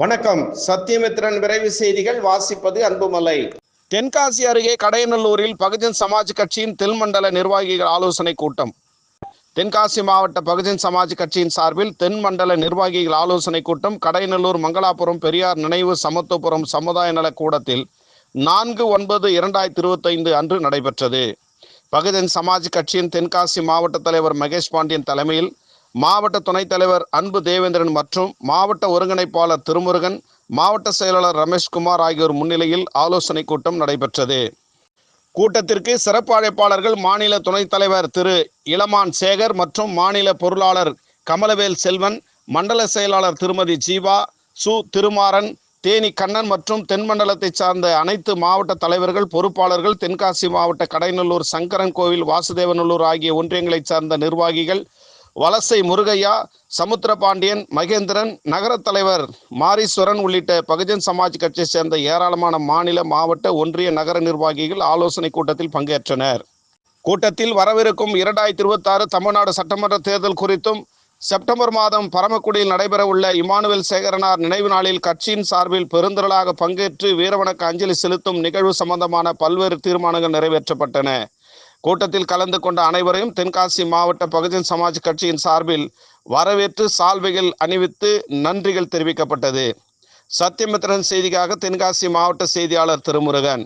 வணக்கம். சத்தியமித்ரன் விரைவு செய்திகள் வாசிப்பது அன்புமலை. தென்காசி அருகே கடையநல்லூரில் பகுஜன் சமாஜ் கட்சியின் தென்மண்டல நிர்வாகிகள் ஆலோசனை கூட்டம். தென்காசி மாவட்ட பகுஜன் சமாஜ் கட்சியின் சார்பில் தென்மண்டல நிர்வாகிகள் ஆலோசனை கூட்டம் கடையநல்லூர் மங்களாபுரம் பெரியார் நினைவு சமத்துவபுரம் சமுதாய நல கூடத்தில் நான்கு ஒன்பது இரண்டாயிரத்தி இருபத்தைந்து அன்று நடைபெற்றது. பகுஜன் சமாஜ் கட்சியின் தென்காசி மாவட்ட தலைவர் மகேஷ் பாண்டியன் தலைமையில் மாவட்ட துணைத் தலைவர் அன்பு தேவேந்திரன் மற்றும் மாவட்ட ஒருங்கிணைப்பாளர் திருமுருகன் மாவட்ட செயலாளர் ரமேஷ்குமார் ஆகியோர் முன்னிலையில் ஆலோசனை கூட்டம் நடைபெற்றது. கூட்டத்திற்கு சிறப்பு அழைப்பாளர்கள் மாநில துணைத் தலைவர் திரு இளமான் சேகர் மற்றும் மாநில பொருளாளர் கமலவேல் செல்வன் மண்டல செயலாளர் திருமதி ஜீவா சு திருமாறன் தேனி கண்ணன் மற்றும் தென்மண்டலத்தைச் சார்ந்த அனைத்து மாவட்ட தலைவர்கள் பொறுப்பாளர்கள் தென்காசி மாவட்ட கடைநல்லூர் சங்கரன் கோவில் வாசுதேவநல்லூர் ஆகிய ஒன்றியங்களைச் சார்ந்த நிர்வாகிகள் வலசை முருகையா சமுத்திரபாண்டியன் மகேந்திரன் நகரத் தலைவர் மாரீஸ்வரன் உள்ளிட்ட பகுஜன் சமாஜ் கட்சியைச் சேர்ந்த ஏராளமான மாநில மாவட்ட ஒன்றிய நகர நிர்வாகிகள் ஆலோசனை கூட்டத்தில் பங்கேற்றனர். கூட்டத்தில் வரவிருக்கும் இரண்டாயிரத்தி இருபத்தாறு தமிழ்நாடு சட்டமன்ற தேர்தல் குறித்தும் செப்டம்பர் மாதம் பரமக்குடியில் நடைபெறவுள்ள இமானுவேல் சேகரனார் நினைவு நாளில் கட்சியின் சார்பில் பெருந்திரளாக பங்கேற்று வீரவணக்க அஞ்சலி செலுத்தும் நிகழ்வு சம்பந்தமான பல்வேறு தீர்மானங்கள் நிறைவேற்றப்பட்டன. கூட்டத்தில் கலந்து கொண்ட அனைவரையும் தென்காசி மாவட்ட பகுஜன் சமாஜ் கட்சியின் சார்பில் வரவேற்று சால்வைகள் அணிவித்து நன்றிகள் தெரிவிக்கப்பட்டது. சத்யமித்திரன் செய்திக்காக தென்காசி மாவட்ட செய்தியாளர் திருமுருகன்.